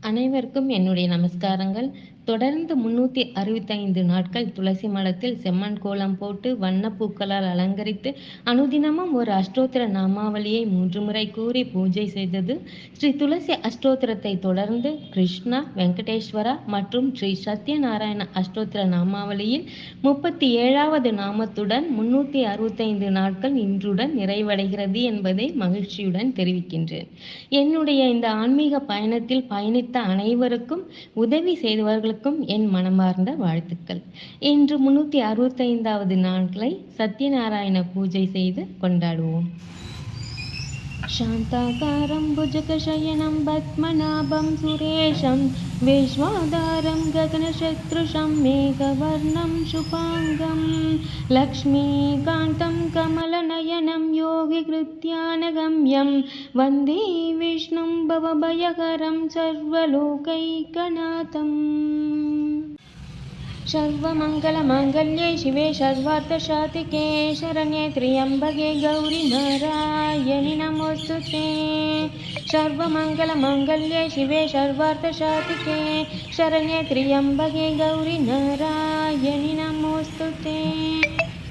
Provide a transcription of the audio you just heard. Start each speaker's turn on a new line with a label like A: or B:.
A: அனைவருக்கும் என்னுடைய நமஸ்காரங்கள். தொடர்ந்து முன்னூற்றி அறுபத்தைந்து நாட்கள் துளசி மடத்தில் செம்மண் கோலம் போட்டு வண்ணப்பூக்களால் அலங்கரித்து அனுதினமும் ஒரு அஷ்டோத்திர நாமாவளியை மூன்று முறை கூறி பூஜை செய்தது. ஸ்ரீ துளசி அஷ்டோத்திரத்தை தொடர்ந்து கிருஷ்ணா வெங்கடேஸ்வரா மற்றும் ஸ்ரீ சத்யநாராயண அஷ்டோத்திர நாமாவளியில் முப்பத்தி ஏழாவது நாமத்துடன் முன்னூற்றி அறுபத்தைந்து நாட்கள் இன்றுடன் நிறைவடைகிறது என்பதை மகிழ்ச்சியுடன் தெரிவிக்கின்றேன். என்னுடைய இந்த ஆன்மீக பயணத்தில் பயணித்த அனைவருக்கும் உதவி செய்தவர்கள் செய்தவர்களுக்கும் என் மனமார்ந்த வாழ்த்துக்கள் இன்று முன்னூற்றி அறுபத்தைந்தாவது நாட்களை சத்யநாராயண பூஜை செய்து கொண்டாடுவோம் शान्ताकारं भुजगशयनं पद्मनाभं सुरेशं विश्वाधारं गगनशत्रुषं मेघवर्णं शुभाङ्गं लक्ष्मीकान्तं कमलनयनं योगिकृत्यानगम्यं वन्दे विष्णुं भवभयहरं सर्वलोकैकनाथम्। सर्वमङ्गलमाङ्गल्ये शिवे सर्वार्थशातिके शरण्ये त्र्यम्बके गौरि नारायणि नमोऽस्तु ते। सर्वमङ्गलमाङ्गल्ये शिवे सर्वार्थशातिके शरण्ये त्र्यम्बके गौरि नारायणि नमोऽस्तु ते